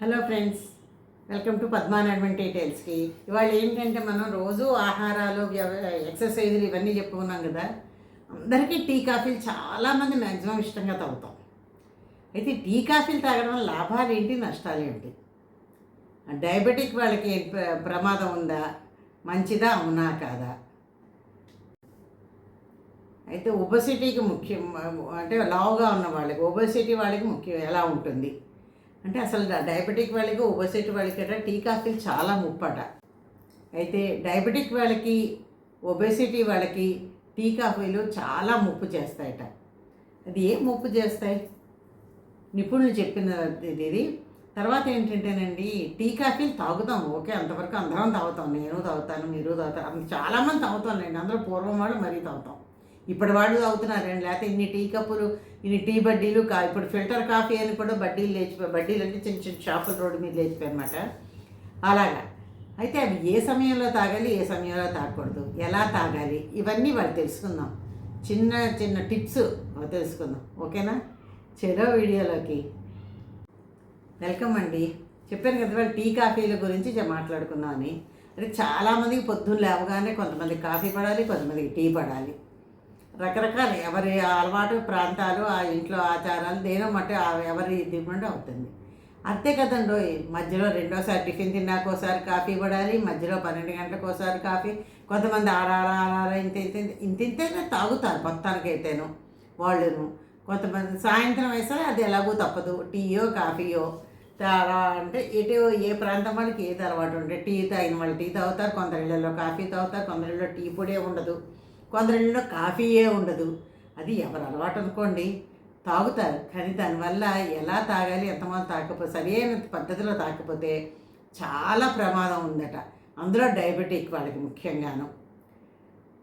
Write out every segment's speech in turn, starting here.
Hello friends welcome to పద్మాన్ డీటెయిల్స్కి ఇవాళ ఏంటంటే మనం రోజు ఆహారాలు ఎక్సర్సైజులు ఇవన్నీ చెప్పుకున్నాం కదా. అందరికీ టీ కాఫీలు చాలామంది మ్యాక్సిమం ఇష్టంగా తాగుతాం. అయితే టీ కాఫీలు తాగడం వల్ల లాభాలు ఏంటి నష్టాలు ఏంటి? డయాబెటిక్ వాళ్ళకి ప్రమాదం ఉందా? మంచిదా? అవునా? కాదా? అయితే ఒబసిటీకి ముఖ్యం అంటే లావుగా ఉన్న వాళ్ళకి ఒబసిటీ వాళ్ళకి ముఖ్యం ఎలా ఉంటుంది? అంటే అసలు డయాబెటిక్ వాళ్ళకి ఒబసిటీ వాళ్ళకి అట టీ కాఫీలు చాలా ముప్పట. అయితే డయాబెటిక్ వాళ్ళకి ఒబెసిటీ వాళ్ళకి టీ కాఫీలు చాలా ముప్పు చేస్తాయట. అది ఏం ముప్పు చేస్తాయి? నిపుణులు చెప్పిన ఇది తర్వాత ఏంటంటేనండి టీ కాఫీలు తాగుతాం. ఓకే అంతవరకు అందరం తాగుతాం. నేను తాగుతాను మీరు తాగుతారు. చాలామంది తాగుతాం లేండి అందరూ పూర్వం వాళ్ళు మరీ తాగుతాం. ఇప్పటి వాళ్ళు తాగుతున్నారండి లేకపోతే ఇన్ని టీ కప్పులు ఇన్ని టీ బడ్డీలు కా ఇప్పుడు ఫిల్టర్ కాఫీ అని కూడా బడ్డీలు లేచిపోయి బడ్డీలు అంటే చిన్న చిన్న షాపుల రోడ్డు మీద లేచిపోయి అనమాట అలాగా. అయితే అవి ఏ సమయంలో తాగాలి ఏ సమయంలో తాగకూడదు. ఎలా తాగాలి? ఇవన్నీ వాళ్ళు తెలుసుకుందాం. చిన్న చిన్న టిప్స్ తెలుసుకుందాం. ఓకేనా? చెరో వీడియోలోకి. వెల్కమ్ అండి. చెప్పాను కదా వాళ్ళు టీ కాఫీల గురించి మాట్లాడుకుందామని. అంటే చాలామందికి పొద్దున్న లేవగానే కొంతమంది కాఫీ పడాలి కొంతమందికి టీ పడాలి. రకరకాల ఎవరి అలవాటు ప్రాంతాలు ఆ ఇంట్లో ఆచారాలు దేనో మట్టి ఆ- ఎవరి దిగుండి అవుతుంది. అంతే కదండో మధ్యలో రెండోసారి టిఫిన్ తిన్నాక ఒకసారి కాఫీ ఇవ్వడాలి మధ్యలో పన్నెండు గంటలకు ఒకసారి కాఫీ. కొంతమంది ఆరారా ఆరారా ఇంత ఇంత ఇంత- ఇంతైనా తాగుతారు మొత్తానికైతేను వాళ్ళను. కొంతమంది సాయంత్రం వేస్తే అది ఎలాగో తప్పదు. టీయో కాఫీయో అంటే ఇటు ఏ ప్రాంతం వాళ్ళకి ఏది అలవాటు ఉంటే టీ తాగిన వాళ్ళు టీ తాగుతారు కొందరిళ్ళలో కాఫీ తాగుతారు కొందరిలో టీ పొడే ఉండదు. కొందరిలో కాఫీయే ఉండదు. అది ఎవరు అలవాటు అనుకోండి. తాగుతారు. కానీ దానివల్ల ఎలా తాగాలి ఎంతమంది తాకపోతే సరైన పద్ధతిలో తాకపోతే చాలా ప్రమాదం ఉందట. అందులో డయాబెటిక్ వాళ్ళకి ముఖ్యంగాను.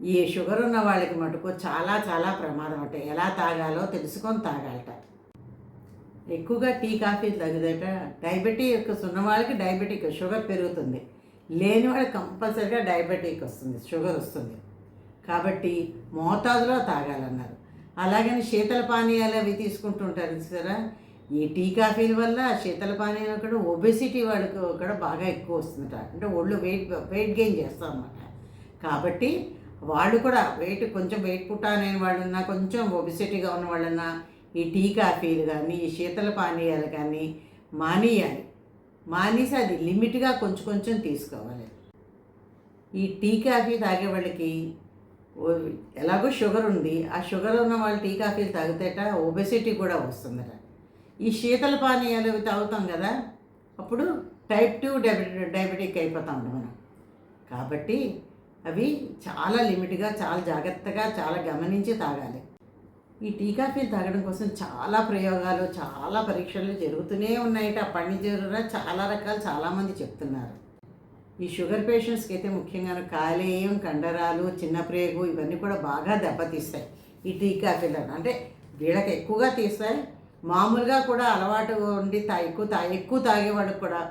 ఈ షుగర్ ఉన్న వాళ్ళకి మటుకు చాలా చాలా ప్రమాదం అట. ఎలా తాగాలో తెలుసుకొని తాగాలట. ఎక్కువగా టీ కాఫీ తగ్గదట డయాబెటిక్ ఉన్న వాళ్ళకి డయాబెటిక్ షుగర్ పెరుగుతుంది. లేని వాళ్ళకి కంపల్సరిగా డయాబెటిక్ వస్తుంది షుగర్ వస్తుంది. కాబట్టి మోతాదులో తాగాలన్నారు. అలాగని శీతల పానీయాలు అవి తీసుకుంటుంటారు సరే ఈ టీ కాఫీల వల్ల శీతల పానీయాలు కూడా ఒబెసిటీ వాళ్ళకి కూడా బాగా ఎక్కువ వస్తుందట. అంటే ఒళ్ళు వెయిట్ వెయిట్ గెయిన్ చేస్తాం అన్నమాట కాబట్టి వాళ్ళు కూడా వెయిట్ కొంచెం వెయిట్ పుట్టానని వాళ్ళన్నా కొంచెం ఒబెసిటీగా ఉన్న వాళ్ళన్నా ఈ టీ కాఫీలు కానీ ఈ శీతల పానీయాలు కానీ మానేయాలి. మానేసి అది లిమిట్గా కొంచెం కొంచెం తీసుకోవాలి. ఈ టీ కాఫీ తాగే వాళ్ళకి ఎలాగో షుగర్ ఉంది. ఆ షుగర్ ఉన్న వాళ్ళు టీ కాఫీలు తాగితేట ఒబెసిటీ కూడా వస్తుందట. ఈ శీతల పానీయాలు అవి తాగుతాం కదా అప్పుడు టైప్ టూ డయాబెటిక్ డయాబెటిక్ అయిపోతాం మనం కాబట్టి అవి చాలా లిమిట్గా చాలా జాగ్రత్తగా చాలా గమనించి తాగాలి. ఈ టీ కాఫీలు తాగడం కోసం చాలా ప్రయోగాలు చాలా పరీక్షలు జరుగుతూనే ఉన్నాయట. అప్పటి నుంచి చాలా రకాలు చాలామంది చెప్తున్నారు. ఈ షుగర్ పేషెంట్స్కి అయితే ముఖ్యంగా కాలేయం కండరాలు చిన్న ప్రేగు ఇవన్నీ కూడా బాగా దెబ్బతీస్తాయి. ఈ టీకా పిల్లలు అంటే వీళ్ళకి ఎక్కువగా తీస్తాయి. మామూలుగా కూడా అలవాటు ఉండి తా ఎక్కువ తా ఎక్కువ తాగేవాడు కూడా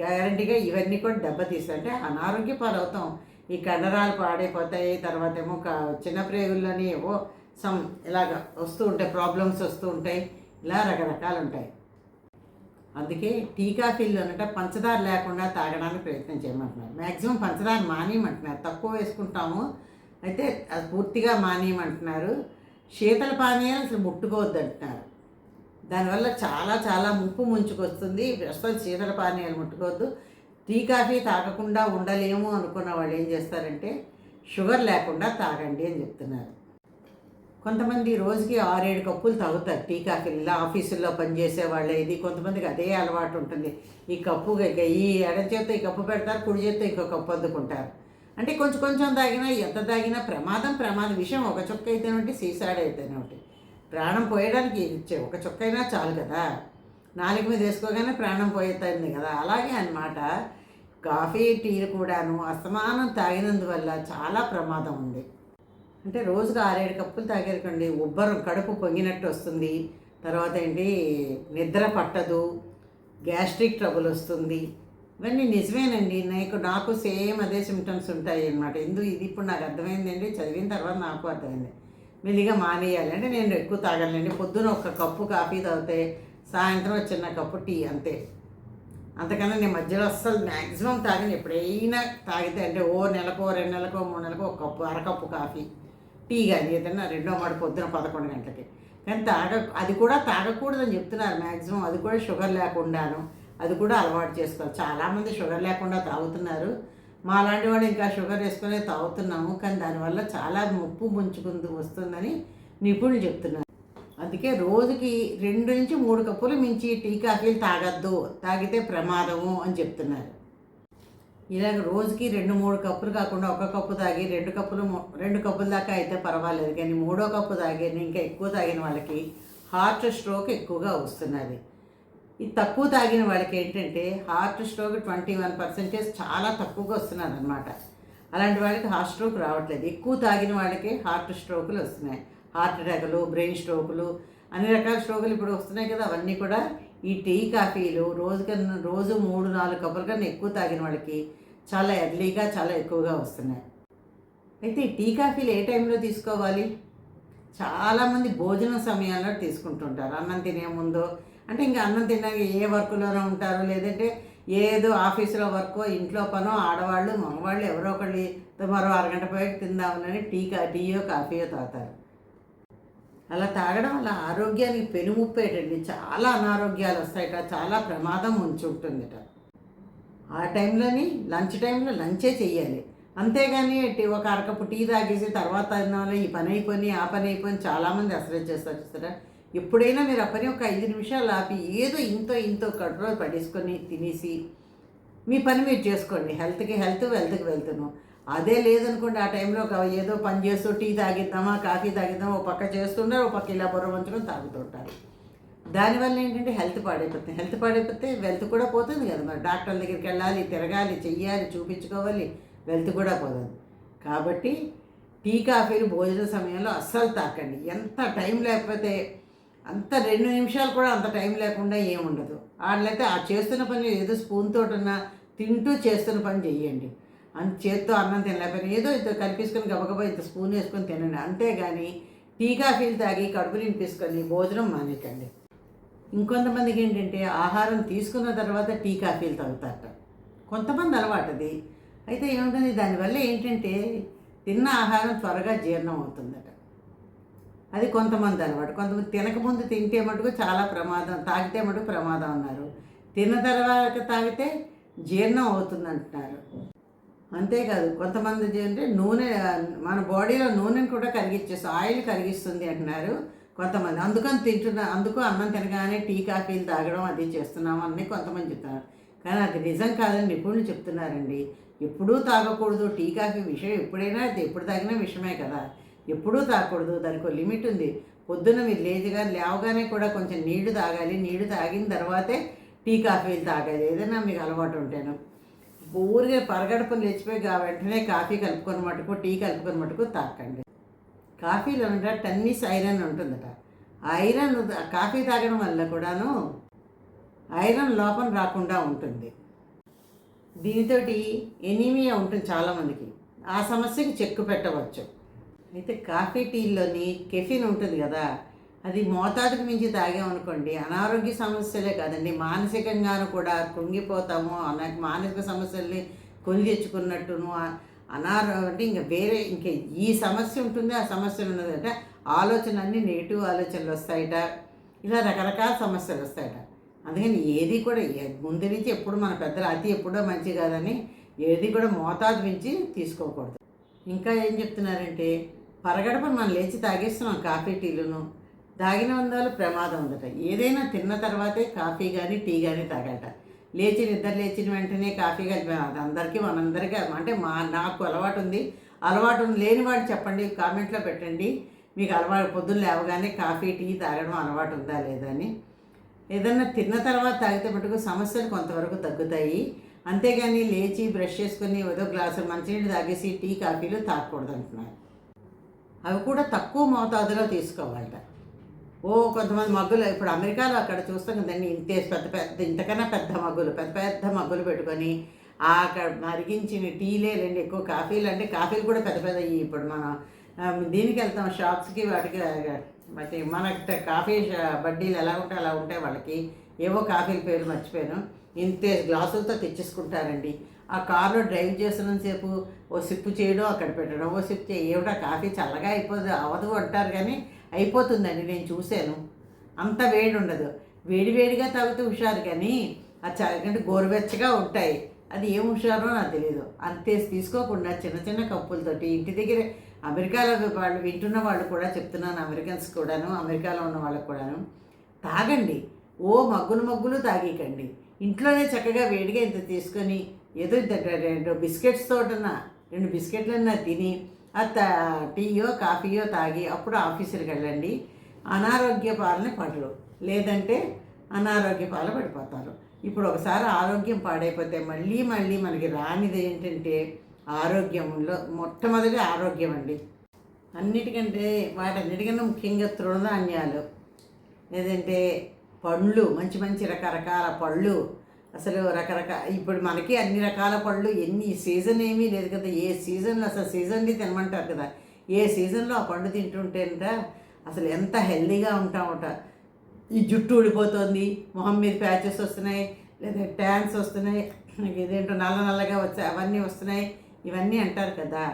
గ్యారంటీగా ఇవన్నీ కూడా దెబ్బతీస్తాయి. అంటే అనారోగ్య పాలవుతాం. ఈ కండరాలు పాడైపోతాయి తర్వాత ఏమో చిన్న ప్రేగుల్లోనే ఏవో సమ్ ఇలాగ వస్తూ ఉంటాయి ప్రాబ్లమ్స్ వస్తూ ఉంటాయి. ఇలా రకరకాలు ఉంటాయి. అందుకే టీ కాఫీలు కాఫీల్లోనట పంచదార లేకుండా తాగడానికి ప్రయత్నం చేయమంటున్నారు. మ్యాక్సిమం పంచదార మానేయమంటున్నారు. తక్కువ వేసుకుంటాము. అయితే అది పూర్తిగా మానేయమంటున్నారు. శీతల పానీయాలు అసలు ముట్టుకోవద్దు అంటున్నారు దానివల్ల చాలా చాలా ముప్పు ముంచుకొస్తుంది. ప్రస్తుతం శీతల పానీయాలు ముట్టుకోవద్దు. టీ కాఫీ తాగకుండా ఉండలేము అనుకున్న వాళ్ళు ఏం చేస్తారంటే షుగర్ లేకుండా తాగండి అని చెప్తున్నారు. కొంతమంది రోజుకి ఆరేడు కప్పులు తాగుతారు. టీ కాఫీలు ఇలా ఆఫీసుల్లో పనిచేసే వాళ్ళే. ఇది కొంతమందికి అదే అలవాటు ఉంటుంది. ఈ కప్పు ఇక ఈ ఎడ చేత్తో ఈ కప్పు పెడతారు కుడి చేత్తో ఇంకో కప్పు అందుకుంటారు. అంటే కొంచెం కొంచెం తాగినా ఎంత తాగినా ప్రమాదం ప్రమాదం. విషయం ఒక చుక్క అయితేనేంటి సీసాడ్ ఒకటి ప్రాణం పోయడానికి ఇచ్చే ఒక చుక్క అయినా చాలు కదా. నాలుగు మీద వేసుకోగానే ప్రాణం పోయేస్తుంది కదా. అలాగే అన్నమాట. కాఫీ టీలు కూడాను అస్తమానం తాగినందువల్ల చాలా ప్రమాదం ఉంది. అంటే రోజుకు ఆరేడు కప్పులు తాగారకండి. ఉబ్బరం కడుపు పొంగినట్టు వస్తుంది. తర్వాత ఏంటి? నిద్ర పట్టదు. గ్యాస్ట్రిక్ ట్రబుల్ వస్తుంది. ఇవన్నీ నిజమేనండి. నాకు నాకు సేమ్ అదే సిమ్టమ్స్ ఉంటాయి అన్నమాట ఎందుకు? ఇది ఇప్పుడు నాకు అర్థమైందండి. చదివిన తర్వాత నాకు అర్థమైంది. మెల్లిగా మానేయాలి. అంటే నేను ఎక్కువ తాగాలండి. పొద్దున ఒక కప్పు కాఫీ తాగితే సాయంత్రం చిన్న కప్పు టీ అంతే. అంతకన్నా నేను మధ్యలో అస్సలు మ్యాక్సిమం తాగను. ఎప్పుడైనా తాగితే అంటే ఓ నెలకో రెండు నెలకో మూడు నెలకో ఒక కప్పు అరకప్పు కాఫీ. టీ కానీ ఏదైనా రెండో మాట పొద్దున పదకొండు గంటలకి. కానీ తాగ అది కూడా తాగకూడదని చెప్తున్నారు మ్యాక్సిమం అది కూడా షుగర్ లేకుండాను. అది కూడా అలవాటు చేసుకోవాలి. చాలామంది షుగర్ లేకుండా తాగుతున్నారు. మా లాంటి ఇంకా షుగర్ వేసుకునే తాగుతున్నాము. కానీ దానివల్ల చాలా ముప్పు ముంచుకుంది వస్తుందని నిపుణులు చెప్తున్నారు. అందుకే రోజుకి రెండు నుంచి మూడు కప్పులు మించి టీ కాఫీలు తాగద్దు. తాగితే ప్రమాదము అని చెప్తున్నారు. ఇలాగ రోజుకి రెండు మూడు కప్పులు కాకుండా ఒక కప్పు తాగి రెండు కప్పులు రెండు కప్పుల దాకా అయితే పర్వాలేదు. కానీ మూడో కప్పు తాగి ఇంకా ఎక్కువ తాగిన వాళ్ళకి హార్ట్ స్ట్రోక్ ఎక్కువగా వస్తున్నది. ఈ తక్కువ తాగిన వాళ్ళకి ఏంటంటే heart stroke twenty one percentage చాలా తక్కువగా వస్తున్నది అనమాట అలాంటి వాళ్ళకి హార్ట్ స్ట్రోక్ రావట్లేదు. ఎక్కువ తాగిన వాళ్ళకి హార్ట్ స్ట్రోకులు వస్తున్నాయి. హార్ట్ అటాకులు బ్రెయిన్ స్ట్రోకులు అన్ని రకాల స్ట్రోకులు ఇప్పుడు వస్తున్నాయి కదా. అవన్నీ కూడా ఈ టీ కాఫీలు రోజు కన్నా రోజు మూడు నాలుగు కప్పుల కన్నా ఎక్కువ తాగిన వాళ్ళకి చాలా ఎర్లీగా చాలా ఎక్కువగా వస్తున్నాయి. అయితే ఈ టీ కాఫీలు ఏ టైంలో తీసుకోవాలి? చాలామంది భోజన సమయాల్లో తీసుకుంటుంటారు. అన్నం తినే ముందు. అంటే ఇంకా అన్నం తిన్నాక ఏ వర్క్లోనో ఉంటారు లేదంటే ఏదో ఆఫీసులో వర్కో ఇంట్లో పనో ఆడవాళ్ళు మగవాళ్ళు ఎవరో ఒకళ్ళు మరో అరగంట పోయి తిందామని టీ కా టీయో కాఫీయో తాగుతారు. అలా తాగడం వల్ల ఆరోగ్యానికి పెనుముప్పేటండి చాలా అనారోగ్యాలు వస్తాయట చాలా ప్రమాదం ఉంచి ఉంటుందిట. ఆ టైంలోని లంచ్ టైంలో లంచే చెయ్యాలి. అంతేగాని టీ ఒక అరకపు టీ తాగేసి తర్వాత ఈ పని అయిపోయి ఆ పని అయిపోయి చాలామంది అసలు చేస్తారు చూస్తారా? ఎప్పుడైనా మీరు ఆ పని ఒక ఐదు నిమిషాలు ఆపి ఏదో ఇంతో ఇంతో కడుపులో పడేసుకొని తినేసి మీ పని మీరు చేసుకోండి. హెల్త్కి హెల్త్ వెల్త్కి వెళ్తున్నాం. అదే లేదనుకోండి ఆ టైంలో ఒక ఏదో పని చేస్తూ టీ తాగిద్దామా కాఫీ తాగిద్దామా ఒక పక్క చేస్తుంటారు ఒక పక్క ఇలా బుర్ర వంచుకొని తాగుతుంటారు. దానివల్ల ఏంటంటే హెల్త్ పాడైపోతుంది. హెల్త్ పాడైపోతే వెల్త్ కూడా పోతుంది కదా మరి. డాక్టర్ల దగ్గరికి వెళ్ళాలి తిరగాలి చెయ్యాలి చూపించుకోవాలి వెల్త్ కూడా పోతుంది. కాబట్టి టీ కాఫీలు భోజన సమయంలో అస్సలు తాకండి. ఎంత టైం లేకపోతే అంత రెండు నిమిషాలు కూడా అంత టైం లేకుండా ఏముండదు. వాళ్ళైతే ఆ చేస్తున్న పని ఏదో స్పూన్ తోటన్నా తింటూ చేస్తున్న పని చెయ్యండి. అంత చేత్తో అన్నం తినలేకపోయినా. ఏదో ఇంత కనిపించుకొని గబగబా ఇంత స్పూన్ వేసుకొని తినండి. అంతేగాని టీ కాఫీలు తాగి కడుపు నింపేసుకొని భోజనం మానేకండి ఇంకొంతమందికి ఏంటంటే ఆహారం తీసుకున్న తర్వాత టీ కాఫీలు తాగుతారట. కొంతమంది అలవాటు అది అయితే ఏముంటుంది? దానివల్ల ఏంటంటే తిన్న ఆహారం త్వరగా జీర్ణం అవుతుందట. అది కొంతమంది అలవాటు. కొంతమంది తినకముందు తింటే మటుకు చాలా ప్రమాదం తాగితే మటుకు ప్రమాదం అన్నారు. తిన్న తర్వాత తాగితే జీర్ణం అవుతుంది అంటున్నారు అంతేకాదు కొంతమంది అంటే నూనె మన బాడీలో నూనెని కూడా కరిగిచ్చేస్తుంది ఆయిల్ కరిగిస్తుంది అంటున్నారు కొంతమంది. అందుకని తింటున్నా అందుకు అన్నం తినగానే టీ కాఫీలు తాగడం అది చేస్తున్నాం అని కొంతమంది చెప్తున్నారు కానీ అది నిజం కాదని నిపుణులు చెప్తున్నారండి. ఎప్పుడూ తాగకూడదు టీ కాఫీ విషయం ఎప్పుడైనా అది ఎప్పుడు తాగినా విషయమే కదా. ఎప్పుడూ తాగకూడదు దానికి ఒక లిమిట్ ఉంది. పొద్దున్న మీరు లేదుగా లేవగానే కూడా కొంచెం నీళ్ళు తాగాలి. నీళ్ళు తాగిన తర్వాతే టీ కాఫీలు తాగాలి. ఏదైనా మీకు అలవాటు ఉంటేను. ఊరిగా పరగడపలు లేచిపోయి గా వెంటనే కాఫీ కలుపుకొని మటుకు టీ కలుపుకొని మటుకు తాకండి కాఫీలో ఉంటే టన్నీస్ ఐరన్ ఉంటుందట. ఐరన్ కాఫీ తాగడం వల్ల కూడాను ఐరన్ లోపం రాకుండా ఉంటుంది. దీనితోటి ఎనీమియా ఉంటుంది చాలామందికి. ఆ సమస్యకి చెక్కు పెట్టవచ్చు. అయితే కాఫీ టీల్లోని కెఫిన్ ఉంటుంది కదా అది మోతాదుకు మించి తాగామనుకోండి అనారోగ్య సమస్యలే కాదండి. మానసికంగాను కూడా కృంగిపోతాము అనా మానసిక సమస్యల్ని కొని తెచ్చుకున్నట్టును అనారో అంటే ఇంకా వేరే ఇంకా ఈ సమస్య ఉంటుంది ఆ సమస్య ఉన్నది అంటే ఆలోచన అన్నీ నెగిటివ్ ఆలోచనలు వస్తాయట. ఇలా రకరకాల సమస్యలు వస్తాయట. అందుకని ఏది కూడా ముందు నుంచి ఎప్పుడు మన పెద్దలు అతి ఎప్పుడో మంచి కాదని ఏది కూడా మోతాదు మించి తీసుకోకూడదు. ఇంకా ఏం చెప్తున్నారంటే పరగడప మనం లేచి తాగేస్తున్నాం కాఫీ టీలను. తాగిన వందలు ప్రమాదం ఉందట. ఏదైనా తిన్న తర్వాతే కాఫీ కానీ టీ కానీ తాగట లేచి నిద్ర లేచిన వెంటనే కాఫీ కలిపి అందరికీ మనందరికీ అంటే మా నాకు అలవాటు ఉంది అలవాటు ఉంది లేని వాడు చెప్పండి కామెంట్లో పెట్టండి. మీకు అలవాటు పొద్దున్న లేవగానే కాఫీ టీ తాగడం అలవాటు ఉందా లేదా అని. ఏదన్నా తిన్న తర్వాత తాగితే మటుకు సమస్యలు కొంతవరకు తగ్గుతాయి. అంతేగాని లేచి బ్రష్ చేసుకుని ఏదో గ్లాసు మంచినీళ్ళు తాగేసి టీ కాఫీలు తాగకూడదు అంటున్నారు. అవి కూడా తక్కువ మోతాదులో తీసుకోవాలట. ఓ కొంతమంది మగ్గులు ఇప్పుడు అమెరికాలో అక్కడ చూస్తాం కదండి ఇంతే పెద్ద పెద్ద ఇంతకన్నా పెద్ద మగ్గులు పెద్ద పెద్ద మగ్గులు పెట్టుకొని అక్కడ మరిగించిన టీలే లేండి ఎక్కువ కాఫీలు అంటే కాఫీలు కూడా పెద్ద పెద్ద ఇప్పుడు మనం దీనికి వెళ్తాం షాప్స్కి వాటికి మరి మన కాఫీ బడ్డీలు ఎలా ఉంటాయి అలా ఉంటాయి వాళ్ళకి. ఏవో కాఫీల పేర్లు మర్చిపోయాను. ఇంతే గ్లాసులతో తెచ్చేసుకుంటారండి. ఆ కారులో డ్రైవ్ చేస్తున్నంతసేపు ఓ సిప్పు చేయడం అక్కడ పెట్టడం ఓ సిప్ చేయ ఏమిటా కాఫీ చల్లగా అయిపోదు అవదు అంటారు కానీ అయిపోతుందండి నేను చూశాను. అంత వేడి ఉండదు వేడి వేడిగా తాగితే హుషారు కానీ అది చల్లగంటే గోరువెచ్చగా ఉంటాయి. అది ఏం హుషారో నాకు తెలియదు అంతే తీసుకోకుండా చిన్న చిన్న కప్పులతోటి ఇంటి దగ్గర అమెరికాలో వాళ్ళు వింటున్న వాళ్ళు కూడా చెప్తున్నాను అమెరికన్స్ కూడాను అమెరికాలో ఉన్న వాళ్ళకు కూడాను. తాగండి. ఓ మగ్గులు మగ్గులు తాగీకండి ఇంట్లోనే చక్కగా వేడిగా ఇంత తీసుకొని ఏదో ఇంత రెండు బిస్కెట్స్ తోటన్నా రెండు బిస్కెట్లన్నా తిని టీయో కాఫీయో తాగి అప్పుడు ఆఫీసులకు వెళ్ళండి. అనారోగ్య పాలన పడరు. లేదంటే అనారోగ్య పాల పడిపోతారు. ఇప్పుడు ఒకసారి ఆరోగ్యం పాడైపోతే మళ్ళీ మళ్ళీ మనకి రానిది ఏంటంటే ఆరోగ్యంలో మొట్టమొదటి ఆరోగ్యం అండి. అన్నిటికంటే వాటన్నిటికన్నా ముఖ్యంగా తృణధాన్యాలు. లేదంటే పళ్ళు మంచి మంచి రకరకాల పళ్ళు అసలు రకరకాల ఇప్పుడు మనకి అన్ని రకాల పళ్ళు ఎన్ని సీజన్ ఏమీ లేదు కదా. ఏ సీజన్లో అసలు సీజన్కి తినమంటారు కదా. ఏ సీజన్లో ఆ పండు తింటుంటేంట అసలు ఎంత హెల్దీగా ఉంటామట. ఈ జుట్టు ఊడిపోతుంది మొహం మీద ప్యాచెస్ వస్తున్నాయి లేదా ట్యాన్స్ వస్తున్నాయి ఇదేంటో నల్ల నల్లగా వచ్చాయి అవన్నీ వస్తున్నాయి ఇవన్నీ అంటారు కదా.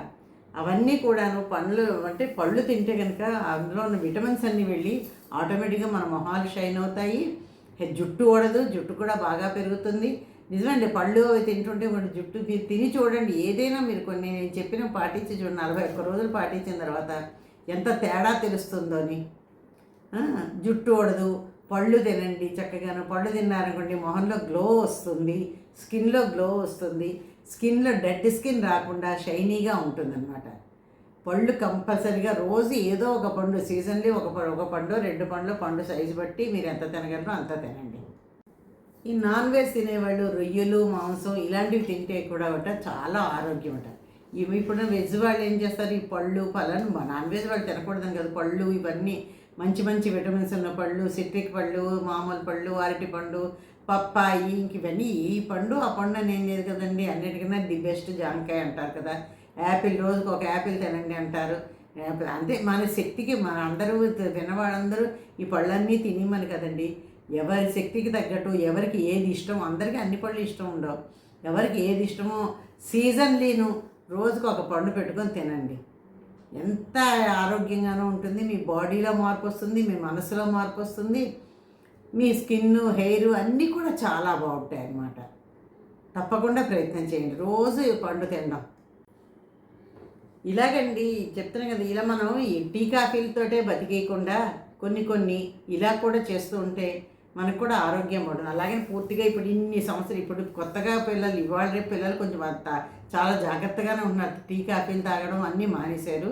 అవన్నీ కూడాను పండ్లు అంటే పళ్ళు తింటే కనుక అందులో ఉన్న విటమిన్స్ అన్నీ వెళ్ళి ఆటోమేటిక్గా మన మొహాలు షైన్ అవుతాయి. జుట్టు ఓడదు జుట్టు కూడా బాగా పెరుగుతుంది. నిజమండి పళ్ళు అవి తింటుంటే మన జుట్టు మీరు తిని చూడండి. ఏదైనా మీరు కొన్ని నేను చెప్పిన పాటించి చూడండి. నలభై ఒక్క రోజులు పాటించిన తర్వాత ఎంత తేడా తెలుస్తుందో అని. జుట్టు ఓడదు పళ్ళు తినండి చక్కగాను పళ్ళు తిన్నారనుకోండి మొహంలో గ్లో వస్తుంది స్కిన్లో గ్లో వస్తుంది. స్కిన్లో డెడ్ స్కిన్ రాకుండా షైనీగా ఉంటుందన్నమాట. పళ్ళు కంపల్సరీగా రోజు ఏదో ఒక పండు సీజన్లీ ఒక ఒక పండు రెండు పండ్లు పండు సైజు బట్టి మీరు ఎంత తినగలరో అంత తినండి. ఈ నాన్ వెజ్ తినేవాళ్ళు రొయ్యలు మాంసం ఇలాంటివి తింటే కూడా అట చాలా ఆరోగ్యం అట. ఇవి ఇప్పుడు వెజ్ వాళ్ళు ఏం చేస్తారు? ఈ పళ్ళు పళ్ళను నాన్ వెజ్ వాళ్ళు తినకూడదని కదా. పళ్ళు ఇవన్నీ మంచి మంచి విటమిన్స్ ఉన్న పళ్ళు సిట్రిక్ పళ్ళు మామూలు పళ్ళు అరటి పండు పప్పాయి ఇంక ఇవన్నీ ఈ పండు ఆ పండు అని ఏం లేదు కదండి. అన్నిటికన్నా ది బెస్ట్ జామకాయ అంటారు కదా. యాపిల్ రోజుకు ఒక యాపిల్ తినండి అంటారు. యాపిల్ అంతే మన శక్తికి మన అందరూ తినవాళ్ళందరూ ఈ పళ్ళన్నీ తినిమని కదండి. ఎవరి శక్తికి తగ్గట్టు ఎవరికి ఏది ఇష్టం అందరికీ అన్ని పళ్ళు ఇష్టం ఉండవు. ఎవరికి ఏది ఇష్టమో సీజన్లీను రోజుకు ఒక పండు పెట్టుకొని తినండి. ఎంత ఆరోగ్యంగానూ ఉంటుంది. మీ బాడీలో మార్పు వస్తుంది మీ మనసులో మార్పు వస్తుంది. మీ స్కిన్ హెయిర్ అన్నీ కూడా చాలా బాగుంటాయి అన్నమాట తప్పకుండా ప్రయత్నం చేయండి. రోజు పండు తినడం. ఇలాగండి చెప్తున్నాను కదా ఇలా మనం టీ కాఫీలతోటే బతికేయకుండా కొన్ని కొన్ని ఇలా కూడా చేస్తూ ఉంటే మనకు కూడా ఆరోగ్యం ఉంటుంది అలాగే పూర్తిగా ఇప్పుడు ఇన్ని సంవత్సరాలు ఇప్పుడు కొత్తగా పిల్లలు ఇవాళ రేపు పిల్లలు కొంచెం అంత చాలా జాగ్రత్తగానే ఉన్నారు టీ కాఫీలు తాగడం అన్నీ మానేశారు.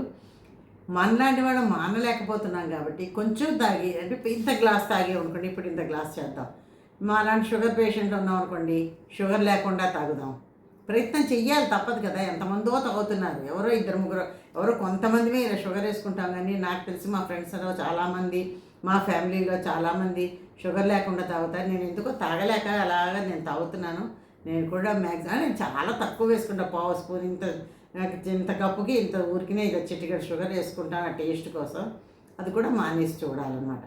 మనలాంటి వాళ్ళు మానలేకపోతున్నాం కాబట్టి కొంచెం తాగి అంటే ఇంత గ్లాస్ తాగి అనుకోండి ఇప్పుడు ఇంత గ్లాస్ చేద్దాం. మా లాంటి షుగర్ పేషెంట్ ఉన్నాం అనుకోండి షుగర్ లేకుండా తాగుదాం. ప్రయత్నం చెయ్యాలి తప్పదు కదా. ఎంతమందో తాగుతున్నారు ఎవరో ఇద్దరు ముగ్గురు ఎవరో కొంతమందిమే షుగర్ వేసుకుంటాం కానీ నాకు తెలిసి మా ఫ్రెండ్స్లో చాలామంది మా ఫ్యామిలీలో చాలామంది షుగర్ లేకుండా తాగుతారు. నేను ఎందుకో తాగలేక అలాగా నేను తాగుతున్నాను. నేను కూడా మ్యాక్సిమం నేను చాలా తక్కువ వేసుకుంటా. పావు స్పూన్ ఇంత నాకు ఇంత కప్పుకి ఇంత ఊరికినే ఇక చిటికెడ షుగర్ వేసుకుంటాను ఆ టేస్ట్ కోసం. అది కూడా మానేసి చూడాలన్నమాట.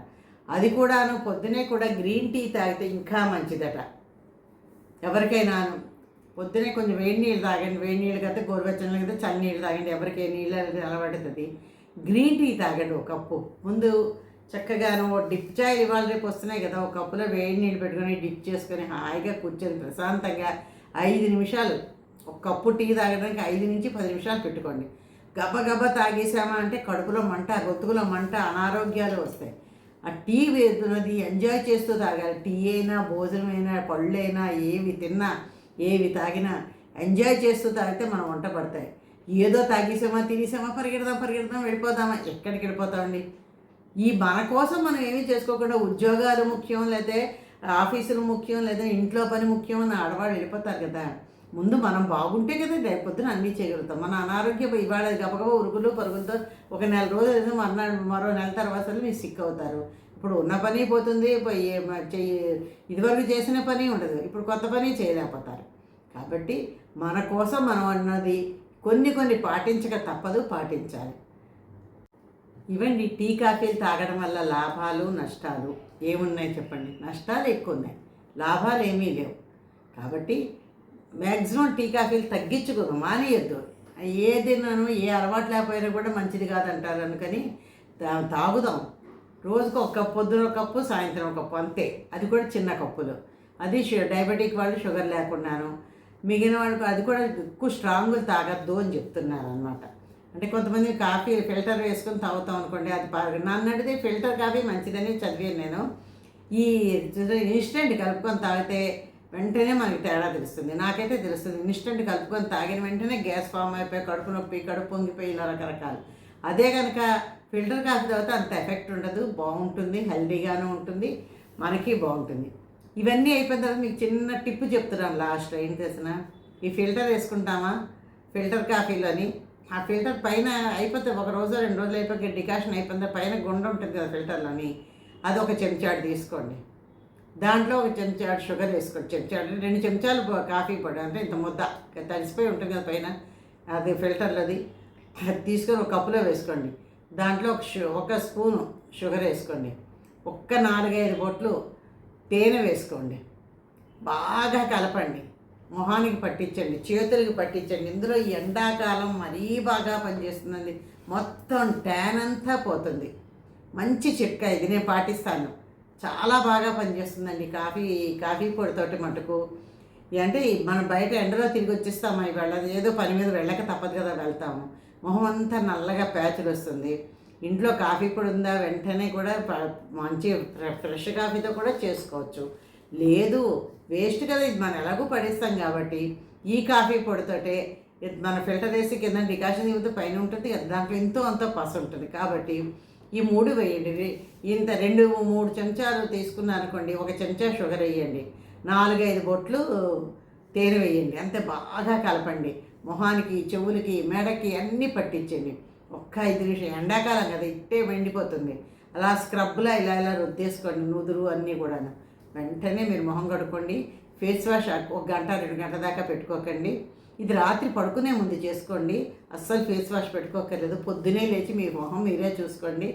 అది కూడాను పొద్దునే కూడా గ్రీన్ టీ తాగితే ఇంకా మంచిదట. ఎవరికైనాను పొద్దునే కొంచెం వేడి నీళ్ళు తాగండి వేడి నీళ్ళు కదా గోరువెచ్చని కదా చల్ల నీళ్ళు తాగండి ఎవరికి ఏ నీళ్ళు అలవడుతుంది గ్రీన్ టీ తాగండి ఒక కప్పు. ముందు చక్కగాను ఓ డిప్ చాయ్ ఇవాళ రేపు వస్తున్నాయి కదా ఒక కప్పులో వేడి నీళ్ళు పెట్టుకొని డిప్ చేసుకొని హాయిగా కూర్చొని ప్రశాంతంగా ఐదు నిమిషాలు ఒక కప్పు టీ తాగడానికి ఐదు నుంచి పది నిమిషాలు పెట్టుకోండి. గబ గబ తాగేసామా అంటే కడుపులో మంట గొంతుకులో మంట అనారోగ్యాలు వస్తాయి. ఆ టీ వేస్తున్నది ఎంజాయ్ చేస్తూ తాగాలి. టీ అయినా భోజనమైనా పళ్ళైనా ఏవి తిన్నా ఏవి తాగినా ఎంజాయ్ చేస్తూ తాగితే మనం వంట పడతాయి. ఏదో తాగేసామా తినేసామా పరిగెడదాం పరిగెడదాం వెళ్ళిపోదామా ఎక్కడికి వెళ్ళిపోతామండి? ఈ మన కోసం మనం ఏమీ చేసుకోకుండా ఉద్యోగాలు ముఖ్యం లేదా ఆఫీసులు ముఖ్యం లేదా ఇంట్లో పని ముఖ్యం అని ఆడవాళ్ళు వెళ్ళిపోతారు కదా. ముందు మనం బాగుంటే కదా రేపు పొద్దున అన్నీ చేయగలుగుతాం. మన అనారోగ్యం ఇవాళ గబగబా ఉరుగులు పరుగులతో ఒక నెల రోజులు మర్నాడు మరో నెల తర్వాత మీరు సిక్ అవుతారు. ఇప్పుడు ఉన్న పని పోతుంది ఇదివరకు చేసిన పని ఉండదు ఇప్పుడు కొత్త పని చేయలేకపోతారు. కాబట్టి మన కోసం మనం అన్నది కొన్ని కొన్ని పాటించక తప్పదు పాటించాలి. ఇవండి టీ కాఫీలు తాగడం వల్ల లాభాలు నష్టాలు ఏమున్నాయి చెప్పండి? నష్టాలు ఎక్కువ ఉన్నాయి లాభాలు ఏమీ లేవు. కాబట్టి మ్యాక్సిమం టీ కాఫీలు తగ్గించుకో మానేయద్దు. ఏ తిన్నాను ఏ అలవాటు లేకపోయినా కూడా మంచిది కాదంటారు అనుకని తాగుదాం. రోజుకు ఒక కప్పు పొద్దున ఒక కప్పు సాయంత్రం ఒక కప్పు అంతే. అది కూడా చిన్న కప్పులు. అది డయాబెటిక్ వాళ్ళు షుగర్ లేకున్నాను మిగిలిన వాళ్ళకి అది కూడా ఎక్కువ స్ట్రాంగ్ తాగద్దు అని చెప్తున్నారు అనమాట అంటే కొంతమంది కాఫీ ఫిల్టర్ వేసుకొని తాగుతాం అనుకోండి అది బాగా నన్నటిది ఫిల్టర్ కాఫీ మంచిదని చదివాను నేను. ఈ ఇన్స్టెంట్ కలుపుకొని తాగితే వెంటనే మనకి తేడా తెలుస్తుంది. నాకైతే తెలుస్తుంది ఇన్స్టెంట్ కలుపుకొని తాగిన వెంటనే గ్యాస్ ఫామ్ అయిపోయి కడుపు నొప్పి కడుపు పొంగిపోయి ఇలా రకరకాలు. అదే కనుక ఫిల్టర్ కాఫీ తాగితే అంత ఎఫెక్ట్ ఉండదు బాగుంటుంది హెల్దీగానే ఉంటుంది మనకి బాగుంటుంది. ఇవన్నీ అయిపోయిన తర్వాత మీకు చిన్న టిప్ చెప్తున్నాను లాస్ట్ ఏం తెలిసిన ఈ ఫిల్టర్ వేసుకుంటామా? ఫిల్టర్ కాఫీలోని. ఆ ఫిల్టర్ పైన అయిపోతే ఒక రోజు రెండు రోజులు అయిపోయి డికాషన్ అయిపోతే పైన గుండ ఉంటుంది కదా ఫిల్టర్లోని. అది ఒక చెంచాడు తీసుకోండి. దాంట్లో ఒక చెంచాడు షుగర్ వేసుకోండి. చెంచాడు రెండు చెంచాలు కాఫీ పొడి అంటే ఇంత ముద్ద తడిసిపోయి ఉంటుంది కదా పైన. అది ఫిల్టర్లది. అది తీసుకొని ఒక కప్పులో వేసుకోండి. దాంట్లో ఒక షు ఒక స్పూను షుగర్ వేసుకోండి. ఒక్క నాలుగైదు బొట్లు తేనె వేసుకోండి. బాగా కలపండి. మొహానికి పట్టించండి. చేతులకి పట్టించండి. ఇందులో ఎండాకాలం మరీ బాగా పనిచేస్తుందండి. మొత్తం ట్యాన్ అంతా పోతుంది. మంచి చిట్కా ఇది. నేను పాటిస్తాను. చాలా బాగా పనిచేస్తుందండి కాఫీ కాఫీ పొడితోటి మటుకు. అంటే మనం బయట ఎండలో తిరిగి వచ్చేస్తాము ఇవాళ? ఏదో పని మీద వెళ్ళక తప్పదు కదా వెళ్తాము. మొహం అంతా నల్లగా ప్యాచులు వస్తుంది ఇంట్లో కాఫీ పొడి ఉందా వెంటనే కూడా ప- మంచి ఫ్రెష్ కాఫీతో కూడా చేసుకోవచ్చు. లేదు వేస్ట్ కదా ఇది మనం ఎలాగో పడేస్తాం కాబట్టి. ఈ కాఫీ పొడితోటే ఇది మన ఫిల్టర్ వేసి కింద డికాషన్ ఇవ్వదు పైన ఉంటుంది కదా దాంట్లో ఎంతో అంత పస ఉంటుంది. కాబట్టి ఈ మూడు వేయండి. ఇంత రెండు మూడు చెంచాలు తీసుకున్నారనుకోండి ఒక చెంచా షుగర్ వేయండి. నాలుగైదు బొట్లు తేనె వేయండి. అంతే బాగా కలపండి. మొహానికి చెవులకి మెడకి అన్నీ పట్టించండి ఒక్క ఐదు నిమిషం ఎండాకాలం కదా ఇట్టే వెండిపోతుంది అలా స్క్రబ్లా ఇలా ఇలా రుద్దేసుకోండి నూదురు అన్నీ కూడా వెంటనే మీరు మొహం కడుక్కోండి ఫేస్ వాష్ ఒక గంట రెండు గంట దాకా పెట్టుకోకండి. ఇది రాత్రి పడుకునే ముందు చేసుకోండి. అస్సలు ఫేస్ వాష్ పెట్టుకోకర్లేదు పొద్దునే లేచి మీ మొహం మీరే చూసుకోండి.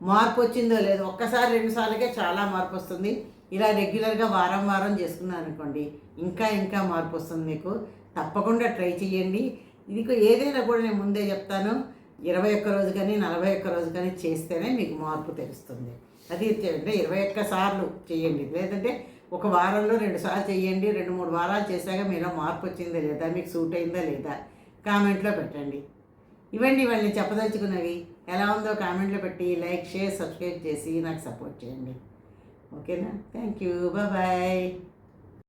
మార్పు వచ్చిందో లేదో ఒక్కసారి రెండు సార్లకే చాలా మార్పు వస్తుంది. ఇలా రెగ్యులర్గా వారం వారం చేసుకున్నాను అనుకోండి ఇంకా ఇంకా మార్పు వస్తుంది మీకు. తప్పకుండా ట్రై చేయండి ఇది ఏదైనా కూడా నేను ముందే చెప్తాను. ఇరవై ఒక్క రోజు కానీ నలభై ఒక్క రోజు కానీ చేస్తేనే మీకు మార్పు తెలుస్తుంది. అది అంటే ఇరవై ఒక్క సార్లు చేయండి లేదంటే ఒక వారంలో రెండు సార్లు చేయండి రెండు మూడు వారాలు చేశాక మీలో మార్పు వచ్చిందా లేదా మీకు సూట్ అయిందా లేదా కామెంట్లో పెట్టండి. ఇవ్వండి వాళ్ళని చెప్పదలుచుకున్నవి. ఎలా ఉందో కామెంట్లో పెట్టి లైక్ షేర్ సబ్స్క్రైబ్ చేసి నాకు సపోర్ట్ చేయండి. ఓకేనా? Thank you. బాయ్.